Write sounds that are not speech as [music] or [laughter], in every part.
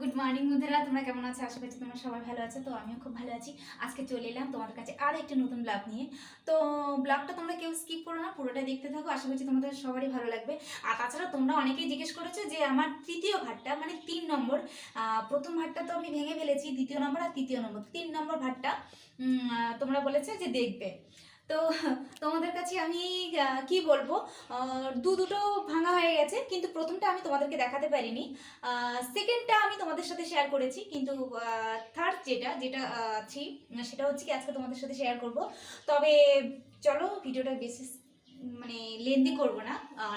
Good morning বন্ধুরা তোমরা কেমন আছো? আশা করছি তোমরা সবাই ভালো আছো। তো আমিও খুব ভালো আছি। আজকে চলে এলাম তোমাদের কাছে আর একটা নতুন ব্লগ নিয়ে। তো ব্লগটা তোমরা কেউ স্কিপ করো না পুরোটা দেখতে থাকো। আশা করছি তোমাদের সবারই ভালো লাগবে। আর তাছাড়া তোমরা অনেকেই জিজ্ঞেস করেছ যে আমার তৃতীয় ভাতটা মানে তিন নম্বর প্রথম ভাতটা তো আমি ভেঙে ফেলেছি দ্বিতীয় নম্বর আর তৃতীয় নম্বর। তিন নম্বর আহ, তোমরা বলেছে যে দেখবে। তো তোমাদের কাছে আমি কি বলব? দু দুটো ভাঙা হয়ে গেছে, কিন্তু প্রথমটা আমি তোমাদেরকে দেখাতে পারিনি। সেকেন্ডটা আমি তোমাদের সাথে শেয়ার করেছি, কিন্তু থার্ড যেটা যেটা আছি সেটা হচ্ছে কি আজকে তোমাদের সাথে শেয়ার করব। তবে চলো ভিডিওটা বেশি মানে লেন্দি করব না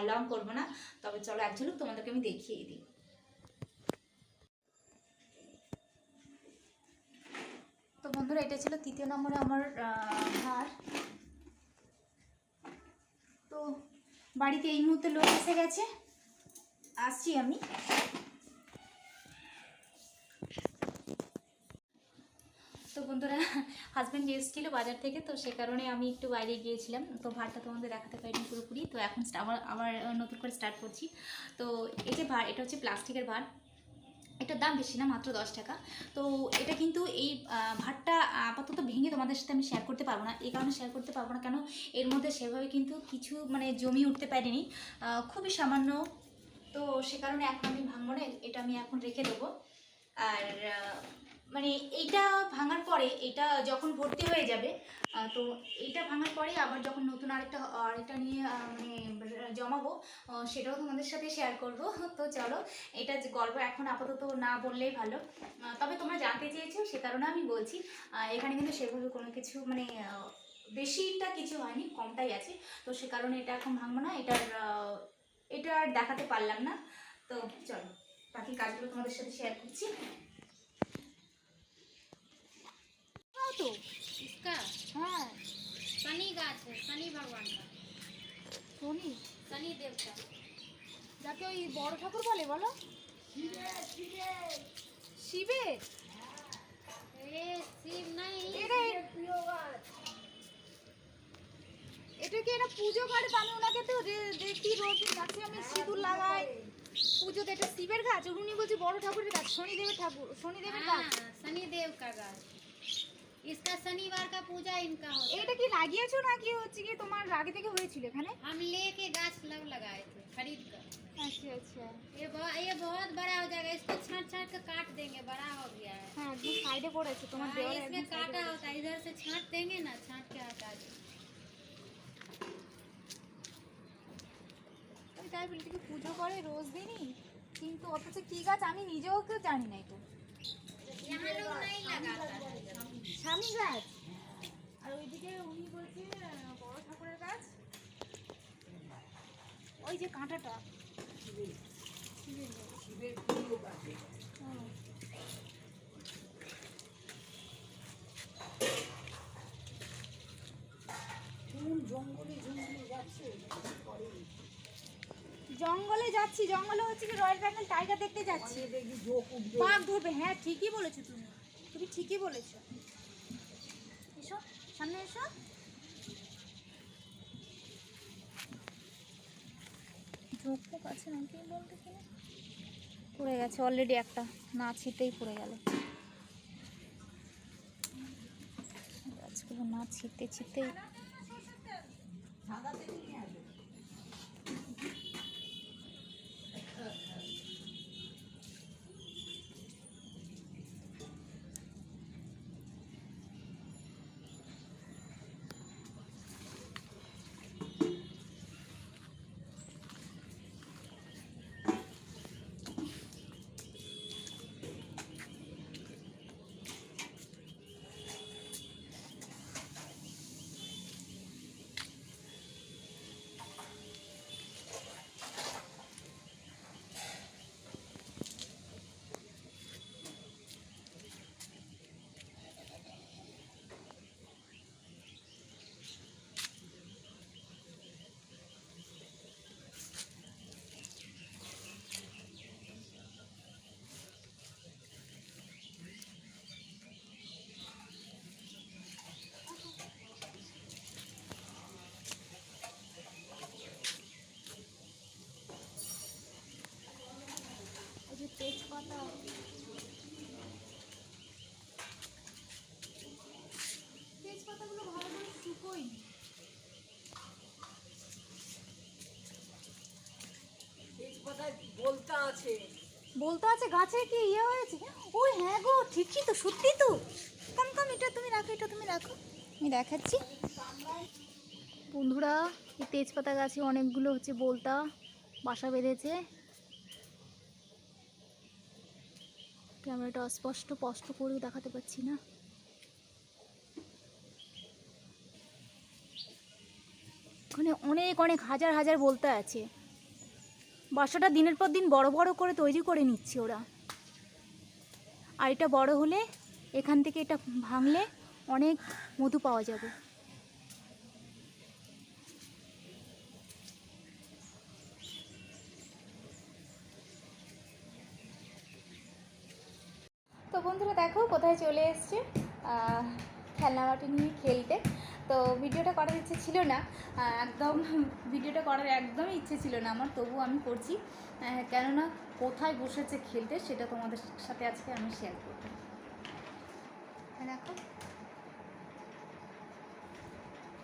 লং করব না। তবে চলো এক ঝলক তোমাদেরকে আমি দেখিয়ে দিই। তো বন্ধুরা, এটা ছিল তৃতীয় নম্বরে আমার ভার। তো বাড়িতে এই মুহূর্তে লোক এসে গেছে। আসছি আমি। তো বন্ধুরা হাজব্যান্ড এসেছিল বাজার থেকে, তো সে কারণে আমি একটু বাইরে গিয়েছিলাম। তো ভাতটা তোমাদের দেখাতে পারিনি পুরোপুরি। তো এখন আবার আবার নতুন করে স্টার্ট করছি। তো এই যে ভাত এটা হচ্ছে প্লাস্টিকের ভাত এটার দাম বেশি না, মাত্র দশ টাকা। তো এটা কিন্তু এই ভাতটা আপাতত ভেঙে তোমাদের সাথে আমি শেয়ার করতে পারব না। এই কারণে শেয়ার করতে পারব না, কেন এর মধ্যে সেভাবে কিন্তু কিছু মানে জমি উঠতে পারিনি। খুবই সামান্য। তো সে কারণে এখন আমি ভাঙবো না, এটা আমি এখন রেখে দেবো। আর মানে এইটা ভাঙার পরে এটা যখন ভর্তি হয়ে যাবে তো এইটা ভাঙার পরে আবার যখন নতুন আরেকটা আরেকটা নিয়ে মানে জমাবো সেটাও তোমাদের সাথে শেয়ার করব। তো চলো, এটা গল্প এখন আপাতত না বললেই ভালো। তবে তোমরা জানতে চেয়েছো, সে কারণে আমি বলছি এখানে কিন্তু সেভাবে কোনো কিছু মানে বেশিটা কিছু হয়নি, কমটাই আছে। তো সে কারণে এটা এখন ভাঙবো না, এটার এটা আর দেখাতে পারলাম না। তো চলো, বাকি কাজগুলো তোমাদের সাথে শেয়ার করছি। তো इसका হ্যাঁ शनि गाछ है शनि भगवान का শনি शनि देव का যাকে ওই বড় ঠাকুর বলে বলো শিবের ए शिव नहीं এটা এটা কি এটা পুজো করে তো আমি ওনাকে তো দে- দেখি রোজ গাছে আমি সিঁদুর লাগাই পুজোতে এটা শিবের গাছ আর উনি বলছে বড় ঠাকুরের গাছ শনিদেবের ঠাকুর শনিদেবের গাছ हाँ शनि देव का गाछ इसका शनिवार का पूजा इनका होता है এটা কি লাগিয়েছো নাকি হচ্ছে কি তোমার আগে থেকে হয়েছিল এখানে हम लेके गाछ लग लगाए थे खरीद कर আচ্ছা আচ্ছা ये बहुत ये बहुत बड़ा हो जाएगा इसको छाट छाट कर काट देंगे बड़ा हो गया है হ্যাঁ একদম সাইডে পড়েছে তোমার हाँ, দেওয়ার इसमें একদম side এ काटा পড়েছে। होता है इधर से छाट देंगे ना छाट के हटा देंगे আমি তাই বলি কি পুজো করে রোজ দিনই কিন্তু অথচ কি গাছ আমি নিজেও কেউ জানি না এটা यहाँ लोग नहीं लगाता है স্বামী গাছ। আর ওইদিকে উনি বলছে বড় ঠাকুরের গাছ। ওই যে কাঁটাটা। শিবের। জঙ্গলে যাচ্ছি জঙ্গলে হচ্ছে কি রয়্যাল বেঙ্গল টাইগার দেখতে যাচ্ছি। বাঘ ধরবে হ্যাঁ ঠিকই বলেছ তুমি। তুমি ঠিকই বলেছ। সামনে এসো। ঝোঁক আছে নাকি বলতে কিনা পড়ে গেছে অলরেডি একটা, না ছিটেই পড়ে গেল। গাছগুলো না ছিটতে ছিটতে বলতে আছে গাছে কি ইয়ে হয়েছে? ওই হ্যাঁ গো, ঠিকই তো, সত্যি তো। কম কম, এটা তুমি রাখো, এটা তুমি রাখো। আমি দেখাচ্ছি। বন্ধুরা, এই তেজপাতা গাছে অনেকগুলো হচ্ছে বলতা, বাসা বেঁধেছে। ক্যামেরাটা অস্পষ্ট, স্পষ্ট করে দেখাতে পাচ্ছি না। ওখানে অনেক অনেক হাজার হাজার বলতে আছে। বাসাটা দিনের পর দিন বড় বড় করে তৈরি করে নিচ্ছে ওরা। আর এটা বড় হলে এখান থেকে এটা ভাঙলে অনেক মধু পাওয়া যাবে। তো বন্ধুরা দেখো কোথায় চলে এসছে। আহ, খেলনা বাটি নিয়ে খেলতে। তো ভিডিওটা করার ইচ্ছে ছিল না। একদম ভিডিওটা করার একদমই ইচ্ছে ছিল না আমার তবু আমি করছি। কেননা কোথায় বসেছে খেলতে সেটা তোমাদের সাথে আজকে আমি শেয়ার করব। হ্যাঁ, দেখো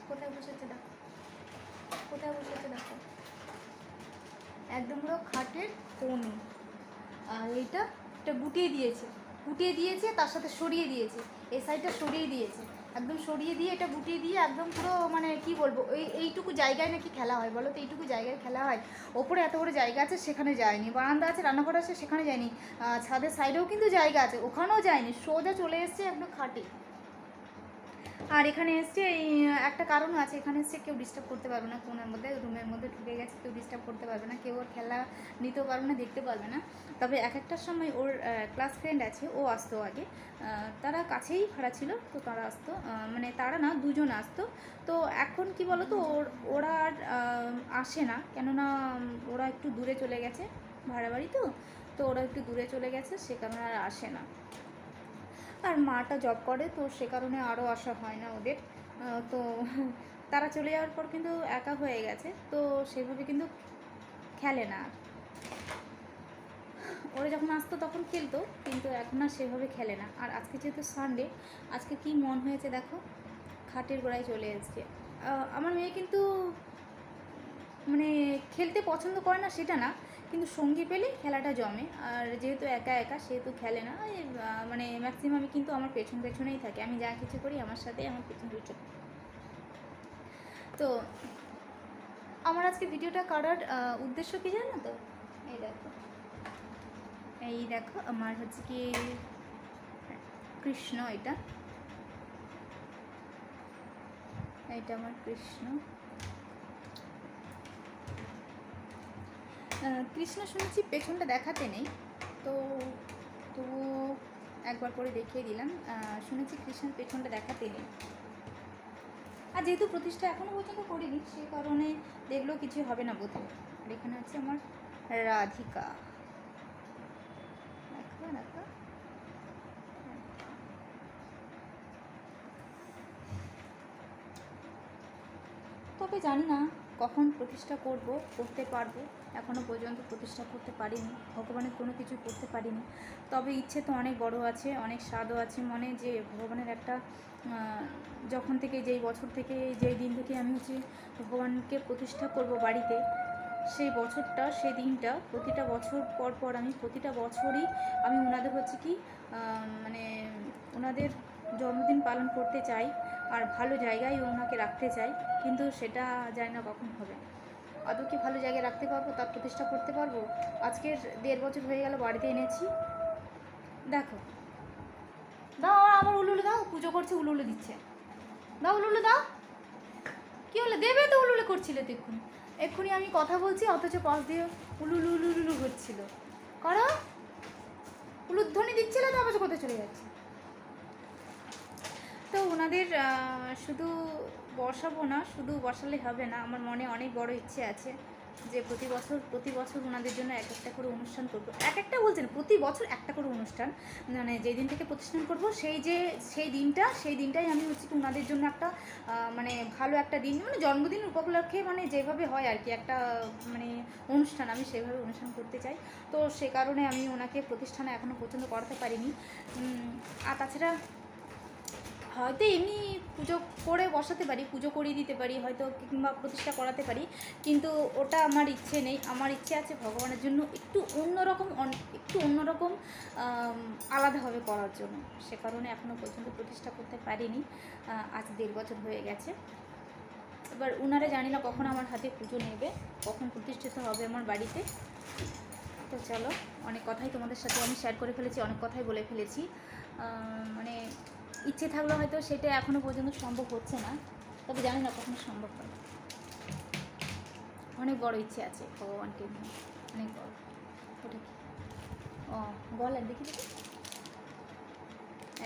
কোথায় বসেছে দেখো। কোথায় বসেছে দেখো। একদম খাটের কোণে। আর এইটা গুটিয়ে দিয়েছে। গুটিয়ে দিয়েছে তার সাথে সরিয়ে দিয়েছে। এই সাইডটা সরিয়ে দিয়েছে। একদম সরিয়ে দিয়ে এটা গুটিয়ে দিয়ে একদম পুরো মানে কি বলব, এই, এইটুকু জায়গায় নাকি খেলা হয় বলো তো? এইটুকু জায়গায় খেলা হয়। ওপরে এত বড় জায়গা আছে, সেখানে যায়নি। বারান্দা আছে, রান্নাঘর আছে, সেখানে যায়নি। ছাদের সাইডেও কিন্তু জায়গা আছে, ওখানেও যায়নি। সোজা চলে এসছে একদম খাটে। আর এখানে এসছে, এই, একটা কারণ আছে, এখানে এসছে কেউ ডিস্টার্ব করতে পারবে না ফোনের মধ্যে রুমের মধ্যে ঢুকে গেছে, কেউ ডিস্টার্ব করতে পারবে না, কেউ ওর খেলা নিতেও পারবে না, দেখতে পারবে না। তবে এক একটার সময় ওর ক্লাস ফ্রেন্ড আছে, ও আসতো আগে তারা কাছেই ভাড়া ছিল, তো তারা আসতো মানে তারা না, দুজন আসতো, তো এখন কি বলো তো ওর, ওরা আর আসে না, কেননা ওরা একটু দূরে চলে গেছে, ভাড়া বাড়ি তো তো ওরা একটু দূরে চলে গেছে, সে কারণে আর আসে না। আর মাটা জব করে, তো সে কারণে আরও আসা হয় না ওদের। তো [laughs] তারা চলে যাওয়ার পর কিন্তু একা হয়ে গেছে, তো সেভাবে কিন্তু খেলে না ওরা যখন আসতো তখন খেলতো, কিন্তু এখন আর সেভাবে খেলে না। আর আজকে যেহেতু সানডে আজকে কি মন হয়েছে দেখো? খাটের গোড়ায় চলে এসছে। আমার মেয়ে কিন্তু মানে খেলতে পছন্দ করে না সেটা না কিন্তু সঙ্গী পেলে খেলাটা জমে। আর যেহেতু একা একা, সেহেতু খেলে না। মানে ম্যাক্সিমামই কিন্তু আমার পেছন পেছনেই থাকে। আমি যা কিছু করি আমার সাথে আমার পেছন পেছন। তো আমার আজকে ভিডিওটা করার উদ্দেশ্য কি জানো তো? এই দেখো। এই দেখো, আমার হচ্ছে কি, কৃষ্ণ এটা। এটা আমার কৃষ্ণ। কৃষ্ণ শুনেছি পেছনটা দেখাতে নেই। তো তবু একবার করে দেখিয়ে দিলাম। শুনেছি কৃষ্ণের পেছনটা দেখাতে নেই। আর যেহেতু প্রতিষ্ঠা এখনও পর্যন্ত করিনি, সে কারণে দেখলেও কিছু হবে না বোধ আর এখানে আছে আমার রাধিকা? তবে জানি না কখন প্রতিষ্ঠা করব, করতে পারব এখনও পর্যন্ত প্রতিষ্ঠা করতে পারিনি, ভগবানের কোনো কিছু করতে পারিনি। তবে ইচ্ছে তো অনেক বড় আছে, অনেক স্বাদও আছে, মনে যে ভগবানের একটা যখন থেকে যেই বছর থেকে, যেই দিন থেকে আমি হচ্ছে ভগবানকে প্রতিষ্ঠা করব বাড়িতে, সেই বছরটা, সেই দিনটা, প্রতিটা বছর পর পর আমি, প্রতিটা বছরই আমি ওনাদের হচ্ছে কি মানে ওনাদের জন্মদিন পালন করতে চাই। আর ভালো জায়গায় ওনাকে রাখতে চাই, কিন্তু সেটা জানি না কখন হবে। আদৌ কি ভালো জায়গায় রাখতে পারব, তার প্রতিষ্ঠা করতে পারব? আজকের দেড় বছর হয়ে গেল, বাড়িতে এনেছি। দেখো। দাও আমার উলুলে দাও, পুজো করছে, উলুলে দিচ্ছে। দাও, উলুলে দাও। কি হলো? দেবে তো উলুলে করছিলে তো এক্ষুনি। এক্ষুনি আমি কথা বলছি, অথচ পাশ দিয়ে উলুলু উলুলু হচ্ছিল। করো। উলুধ্বনি দিচ্ছিল তো অবশ্য কোথায় চলে যাচ্ছে? তো ওনাদের শুধু বসাবো না, শুধু বসালে হবে না। আমার মনে অনেক বড় ইচ্ছে আছে যে প্রতি বছর প্রতি বছর ওনাদের জন্য এক একটা করে অনুষ্ঠান করব। এক একটা বলছেন প্রতি বছর একটা করে অনুষ্ঠান। মানে যেই দিন থেকে প্রতিষ্ঠান করব, সেই যে, সেই দিনটা, সেই দিনটাই আমি হচ্ছে ওনাদের জন্য একটা মানে ভালো একটা দিন মানে জন্মদিন উপলক্ষে মানে যেভাবে হয় আর কি, একটা মানে অনুষ্ঠান আমি সেভাবে অনুষ্ঠান করতে চাই। তো সে কারণে আমি ওনাকে প্রতিষ্ঠানে এখনও পর্যন্ত করাতে পারিনি। আর তাছাড়া হয়তো এমনি পুজো করে বসাতে পারি, পুজো করিয়ে দিতে পারি, হয়তো কিংবা প্রতিষ্ঠা করাতে পারি, কিন্তু ওটা আমার ইচ্ছে নেই। আমার ইচ্ছে আছে ভগবানের জন্য একটু অন্যরকম অন- একটু অন্যরকম আলাদাভাবে করার জন্য। সে কারণে এখনও পর্যন্ত প্রতিষ্ঠা করতে পারিনি। আজ দেড় বছর হয়ে গেছে। এবার উনারা জানি না কখন আমার হাতে পুজো নেবে, কখন প্রতিষ্ঠিত হবে আমার বাড়িতে। তো চলো, অনেক কথাই তোমাদের সাথে আমি শেয়ার করে ফেলেছি, অনেক কথাই বলে ফেলেছি। মানে ইচ্ছে থাকলে হয়তো সেটা এখনও পর্যন্ত সম্ভব হচ্ছে না, তবে জানি না কখনো সম্ভব হয়। অনেক বড় ইচ্ছে আছে ভগবানকে অনেক বড়। ওটা কি? ও দেখি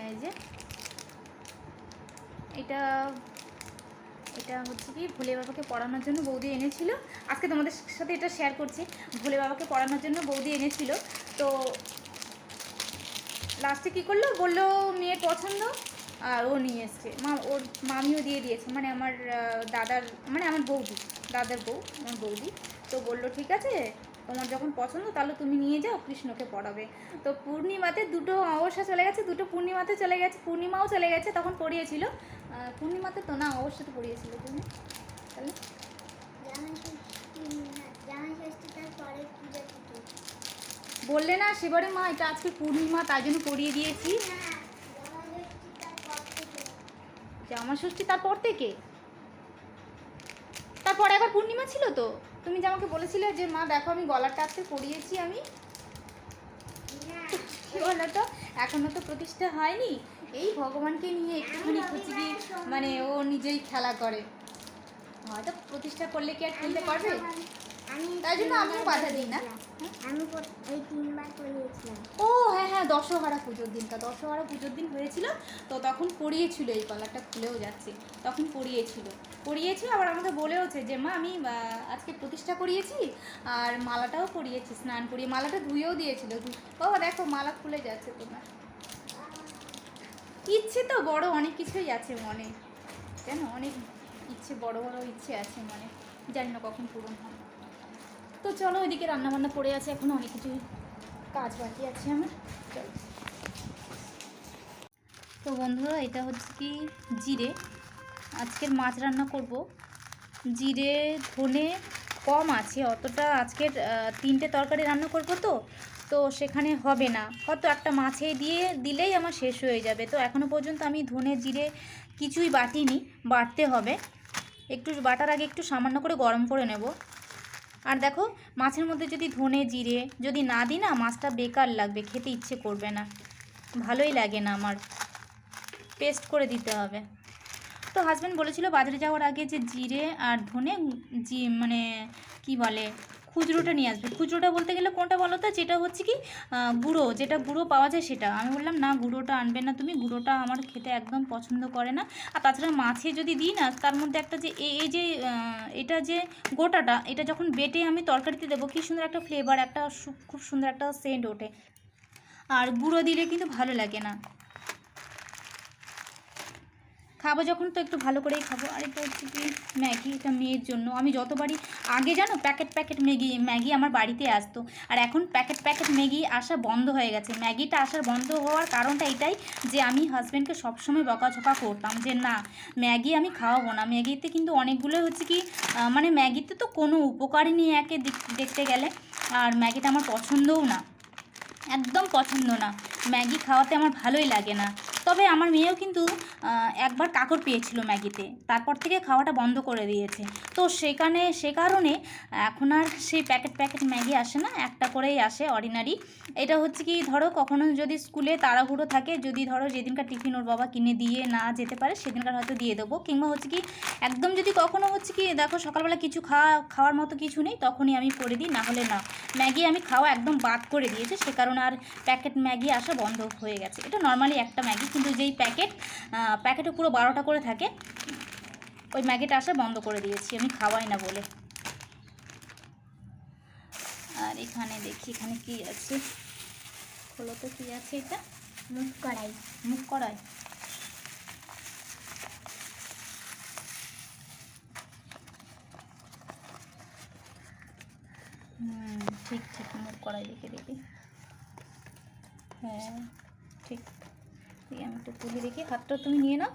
এই যে, এটা এটা হচ্ছে কি ভোলে বাবাকে পড়ানোর জন্য বৌদি এনেছিল। আজকে তোমাদের সাথে এটা শেয়ার করছি। ভোলে বাবাকে পড়ানোর জন্য বৌদি এনেছিল। তো লাস্টে কী করল? বলল, মেয়ের পছন্দ। আর ও নিয়ে এসছে। মা, ওর মামিও দিয়ে দিয়েছে। মানে আমার দাদার মানে আমার বৌদি, দাদার বউ, আমার বৌদি। তো বলল, ঠিক আছে, তোমার যখন পছন্দ, তাহলে তুমি নিয়ে যাও, কৃষ্ণকে পড়াবে। তো পূর্ণিমাতে দুটো অবশ্যই চলে গেছে, দুটো পূর্ণিমাতে চলে গেছে, পূর্ণিমাও চলে গেছে, তখন পড়িয়েছিল। পূর্ণিমাতে তো না অবশ্যই তো পড়িয়েছিল তুমি? তাহলে জামাই ষষ্ঠী না জামাই ষষ্ঠী তার পরে পুজো থেকে বললে না সেবারে মা, এটা আজকে পূর্ণিমা, তাই জন্য পড়িয়ে দিয়েছি। জামা ষষ্ঠী তারপর থেকে? তারপরে আবার পূর্ণিমা ছিল তো? তুমি যে আমাকে বলেছিলে যে, মা, দেখো, আমি গলাটা আজকে পরিয়েছি আমি। বলো তো? এখনও তো প্রতিষ্ঠা হয়নি। এই ভগবানকে নিয়ে একটুখানি হচ্ছে কি মানে ও নিজেই খেলা করে। হয়তো প্রতিষ্ঠা করলে কি আর খেলতে পারবে? তাই জন্য আমিও বাধা দিই না। আমি এই তিনবার করিয়েছিলাম। ও হ্যাঁ হ্যাঁ দশহারা পুজোর দিনটা। দশহারা পুজোর দিন হয়েছিল তো তখন পড়িয়েছিল এই কলারটা খুলেও যাচ্ছে। তখন পড়িয়েছিল। পড়িয়েছিল আবার আমাকে বলেওছে যে মা আমি আজকে প্রতিষ্ঠা করিয়েছি আর মালাটাও পরিয়েছি স্নান করিয়ে মালাটা ধুয়েও দিয়েছিল। বাবা দেখো মালা খুলে যাচ্ছে তোমার। ইচ্ছে তো বড় অনেক কিছুই আছে মনে। কেন? অনেক ইচ্ছে বড় বড় ইচ্ছে আছে মনে। জানি না কখন পূরণ হবে। তো চলো ওইদিকে রান্নাবান্না পড়ে আছে, এখন অনেক কিছুই কাজ বাকি আছে আমার। চলো। তো বন্ধুরা, এটা হচ্ছে কি জিরে। আজকের মাছ রান্না করব। জিরে, ধনে, কম আছে, অতটা আজকের তিনটে তরকারি রান্না করব তো। তো সেখানে হবে না। হয়তো একটা মাছে দিয়ে দিলেই আমার শেষ হয়ে যাবে। তো এখনও পর্যন্ত আমি ধনে, জিরে কিছুই বাটিনি, বাটতে হবে। একটু বাটার আগে একটু সামান্য করে গরম করে নেব। আর দেখো, মাছের মধ্যে যদি ধনে জিরে, যদি না দিই না, মাছটা বেকার লাগবে, খেতে ইচ্ছে করবে না। ভালোই লাগে না আমার। পেস্ট করে দিতে হবে। তো হাজব্যান্ড বলেছিল বাজারে যাওয়ার আগে যে জিরে আর ধনে, জি মানে কি বলে খুচরোটা নিয়ে আসবে। খুচরোটা বলতে গেলে কোনটা বলো তো? যেটা হচ্ছে কি গুঁড়ো, যেটা গুঁড়ো পাওয়া যায় সেটা। আমি বললাম, না, গুঁড়োটা আনবে না তুমি। গুঁড়োটা আমার খেতে একদম পছন্দ করে না। আর তাছাড়া মাছে যদি দিই না, তার মধ্যে একটা যে এই যে এটা যে গোটাটা, এটা যখন বেটে আমি তরকারিতে দেবো, কি সুন্দর একটা ফ্লেভার একটা খুব সুন্দর একটা সেন্ট ওঠে। আর গুঁড়ো দিলে কিন্তু ভালো লাগে না। খাব যখন তো একটু ভালো করেই খাব। আর এটা হচ্ছে কি, ম্যাগি, এটা মেয়ের জন্য। আমি যতবারই, আগে জানো প্যাকেট প্যাকেট ম্যাগি ম্যাগি আমার বাড়িতে আসতো। আর এখন প্যাকেট প্যাকেট ম্যাগি আসা বন্ধ হয়ে গেছে। ম্যাগিটা আসার বন্ধ হওয়ার কারণটা এটাই যে আমি হাজব্যান্ডকে সবসময় বকাঝকা করতাম যে, না, ম্যাগি আমি খাওয়াবো না। ম্যাগিতে কিন্তু অনেকগুলো হচ্ছে কি মানে ম্যাগিতে তো কোনো উপকারই নেই একে দেখতে গেলে। আর ম্যাগিটা আমার পছন্দও না। একদম পছন্দ না। ম্যাগি খাওয়াতে আমার ভালোই লাগে না। তবে আমার মেয়েও কিন্তু একবার কাকড় পেয়েছিল ম্যাগিতে। তারপর থেকে খাওয়াটা বন্ধ করে দিয়েছে। তো সেখানে, সে কারণে এখন আর সেই প্যাকেট প্যাকেট ম্যাগি আসে না, একটা করেই আসে অর্ডিনারি এটা হচ্ছে কি, ধরো কখনো যদি স্কুলে তাড়াহুড়ো থাকে, যদি ধরো যেদিনকার টিফিন ওর বাবা কিনে দিয়ে না যেতে পারে, সেদিনকার হয়তো দিয়ে দেবো। কিংবা হচ্ছে কি, একদম যদি কখনো হচ্ছে কি, দেখো সকালবেলা কিছু খাওয়া, খাওয়ার মতো কিছু নেই, তখনই আমি করে দিই না হলে না। ম্যাগি আমি খাওয়া একদম বাদ করে দিয়েছি, সে কারণে আর প্যাকেট ম্যাগি আসা বন্ধ হয়ে গেছে। এটা নর্মালি একটা ম্যাগি কিন্তু যেই প্যাকেট প্যাকেটে পুরো বারোটা করে থাকে ওই ম্যাগিটা আসা বন্ধ করে দিয়েছি আমি খাওয়াই না বলে। আর এখানে দেখি এখানে কি আছে? খোলো তো কি আছে এটা? মুখ কড়াই। মুখ কড়াই। হুম ঠিক ঠিক মুখ করাই দেখে দেখি হ্যাঁ ঠিক। আমি একটু তুলে রেখে হাতটা তুমি নিয়ে নাও।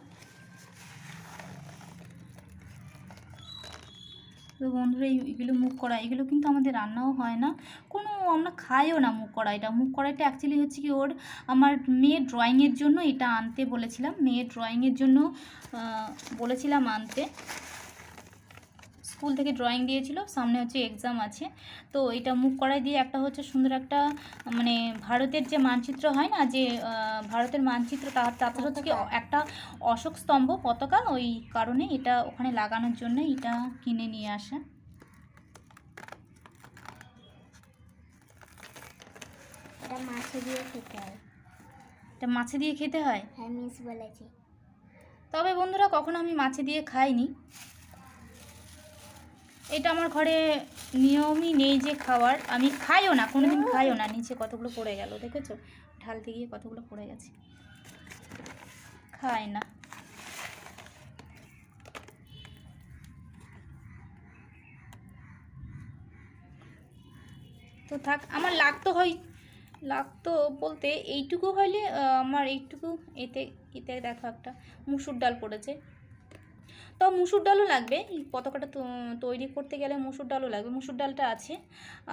তো বন্ধুরা এইগুলো মুখ কড়াই, এগুলো কিন্তু আমাদের রান্নাও হয় না। কোনো আমরা খাইও না মুখ কড়াইটা। মুখ কড়াইটা অ্যাকচুয়ালি হচ্ছে কি ওর আমার মেয়ের ড্রয়িংয়ের জন্য এটা আনতে বলেছিলাম। মেয়ের ড্রয়িংয়ের জন্য বলেছিলাম আনতে। স্কুল থেকে ড্রয়িং দিয়েছিল সামনে হচ্ছে এক্সাম আছে। তো এটা মুখ করাই দিয়ে একটা হচ্ছে সুন্দর একটা মানে ভারতের যে মানচিত্র হয় না যে ভারতের মানচিত্র তার তাতে হচ্ছে কি একটা অশোক স্তম্ভ পতাকা ওই কারণে এটা ওখানে লাগানোর জন্য এটা কিনে নিয়ে আসা। এটা মাছে দিয়ে খেতে হয়। এটা মাছে দিয়ে খেতে হয়? হ্যাঁ মিস বলেছে। তবে বন্ধুরা কখনো আমি মাছে দিয়ে খাইনি। এটা আমার ঘরে নিয়মই নেই যে খাওয়ার। আমি খাইও না, কোনোদিন খাইও না। নিচে কতগুলো পড়ে গেল, দেখেছ? ঢালতে গিয়ে কতগুলো পড়ে গেছে। খাই না। তো থাক, আমার লাগতো হয়, লাগতো বলতে এইটুকু হলে আমার এইটুকু এতে এতে দেখো একটা মুসুর ডাল পড়েছে। তো মুসুর ডালও লাগবে। পতাকাটা তৈরি করতে গেলে মুসুর ডালও লাগবে। মুসুর ডালটা আছে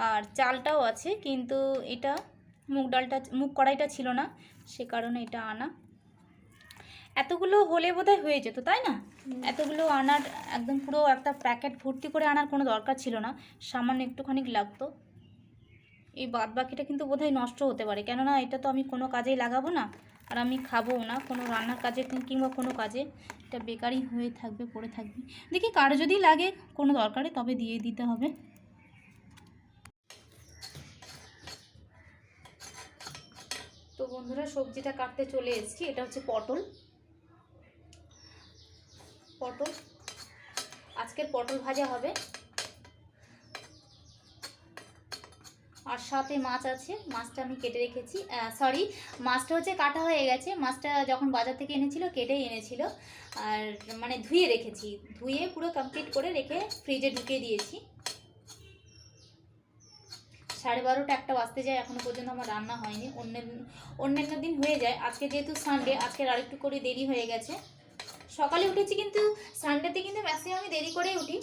আর চালটাও আছে, কিন্তু এটা মুগ ডালটা, মুগ কড়াইটা ছিল না, সে কারণে এটা আনা। এতগুলো হলে বোধহয় হয়ে যেত, তাই না? এতগুলো আনার একদম পুরো একটা প্যাকেট ভর্তি করে আনার কোনো দরকার ছিল না। সামান্য একটুখানি লাগতো। এই বাদ বাকিটা কিন্তু বোধহয় নষ্ট হতে পারে। কেননা এটা তো আমি কোনো কাজেই লাগাবো না। আর আমি খাব না, কোনো রান্নার কাজে কিংবা কোনো কাজে। এটা বেকারই হয়ে থাকবে, পড়ে থাকবে। দেখি কারও যদি লাগে, কোনো দরকারে তবে দিয়ে দিতে হবে। তো বন্ধুরা, সবজিটা কাটতে চলে এসেছি। এটা হচ্ছে পটল। পটল। আজকের পটল ভাজা হবে। আর সাথে মাছ আছে, মাছটা আমি কেটে রেখেছি সরি মাছটা হচ্ছে কাটা হয়ে গেছে, মাছটা যখন বাজার থেকে এনেছিল কেটেই এনেছিল, আর মানে ধুয়ে রেখেছি, ধুয়ে পুরো কমপ্লিট করে রেখে ফ্রিজে ঢুকিয়ে দিয়েছি। সাড়ে বারোটা একটা বাজতে যায়, এখনও পর্যন্ত আমার রান্না হয়নি অন্য অন্যান্য দিন হয়ে যায়, আজকে যেহেতু সানডে আজকের আরেকটু করে দেরি হয়ে গেছে। সকালে উঠেছি কিন্তু সানডেতে কিন্তু ম্যাক্সিমাম আমি দেরি করেই উঠি।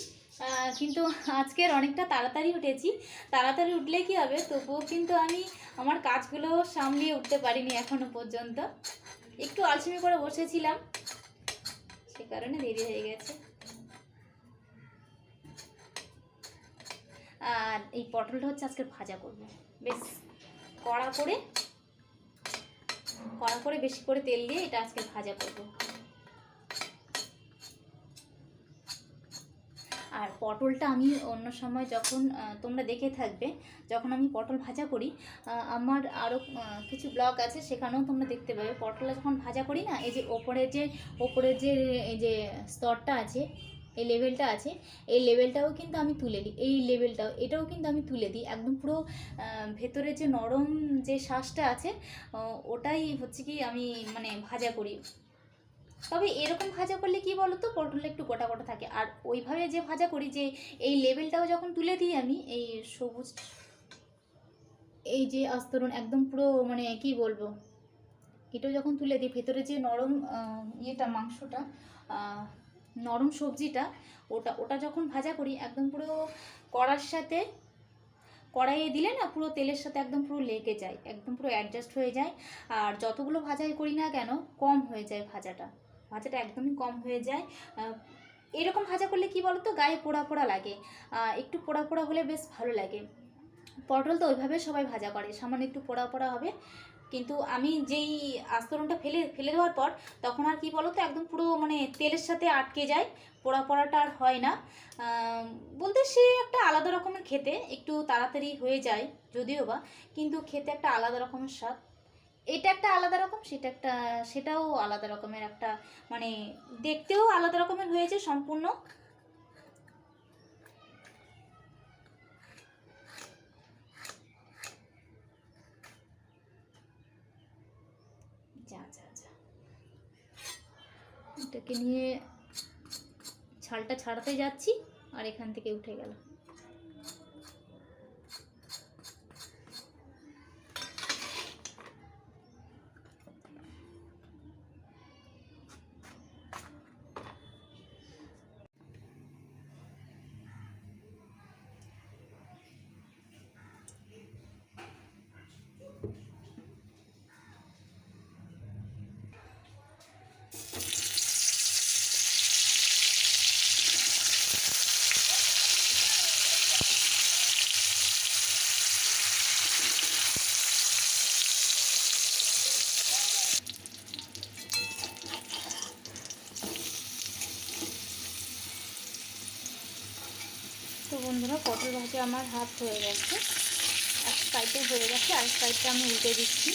কিন্তু আজকের অনেকটা তাড়াতাড়ি উঠেছি। তাড়াতাড়ি উঠলে কি হবে? তবুও কিন্তু আমি আমার কাজগুলো সামলিয়ে উঠতে পারিনি এখনও পর্যন্ত। একটু আলসেমি করে বসেছিলাম। সে কারণে দেরি হয়ে গেছে। আর এই পটলটা হচ্ছে আজকে ভাজা করব। বেশ, কড়া করে কড়া করে বেশি করে তেল দিয়ে এটা আজকে ভাজা করব। আর পটলটা আমি অন্য সময় যখন তোমরা দেখে থাকবে, যখন আমি পটল ভাজা করি আমার আরও কিছু ব্লগ আছে, সেখানেও তোমরা দেখতে পাবে। পটলটা যখন ভাজা করি না, এই যে ওপরের যে ওপরের যে, এই যে স্তরটা আছে, এই লেভেলটা আছে, এই লেভেলটাও কিন্তু আমি তুলে দিই এই লেভেলটাও, এটাও কিন্তু আমি তুলে দিই। একদম পুরো ভেতরে যে নরম যে শ্বাসটা আছে ওটাই হচ্ছে কি আমি মানে ভাজা করি। তবে এরকম ভাজা করলে কি বলো তো পটলটা একটু গোটা গোটা থাকে। আর ওইভাবে যে ভাজা করি যে এই লেভেলটাও যখন তুলে দিই আমি, এই সবুজ, এই যে আস্তরণ একদম পুরো মানে কি বলব? এটাও যখন তুলে দিই, ভেতরে যে নরম ইয়েটা, মাংসটা নরম সবজিটা, ওটা ওটা যখন ভাজা করি, একদম পুরো কড়ার সাথে কড়াইয়ে দিলে না পুরো তেলের সাথে একদম পুরো লেগে যায়, একদম পুরো অ্যাডজাস্ট হয়ে যায়। আর যতগুলো ভাজাই করি না কেন, কম হয়ে যায় ভাজাটা। ভাজাটা একদমই কম হয়ে যায়। এরকম ভাজা করলে কি বলো তো গায়ে পোড়া পোড়া লাগে। একটু পোড়া পোড়া হলে বেশ ভালো লাগে। পটল তো ওইভাবে সবাই ভাজা করে। সামান্য একটু পোড়া পোড়া হবে। কিন্তু আমি যেই আস্তরণটা ফেলে ফেলে দেওয়ার পর তখন আর কি বলো তো একদম পুরো মানে তেলের সাথে আটকে যায়। পোড়া পোড়াটা আর হয় না। বলতে সে একটা আলাদা রকমের খেতে। একটু তাড়াতাড়ি হয়ে যায় যদিও বা। কিন্তু খেতে একটা আলাদা রকমের স্বাদ। এটা একটা আলাদা রকম, সেটা একটা, সেটাও আলাদা রকমের একটা মানে দেখতেও আলাদা রকমের হয়েছে সম্পূর্ণ। এটাকে নিয়ে ছালটা ছাড়াতে যাচ্ছি, আর এখান থেকে উঠে গেল। বন্ধুরা, পটল ভাজা আমার হাত হয়ে গেছে। এক সাইডে হয়ে গেছে, আর সাইডটা আমি উল্টে দিচ্ছি।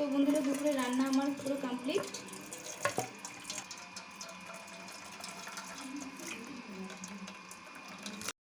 তো বন্ধুরা দুপুরে রান্না আমার পুরো কমপ্লিট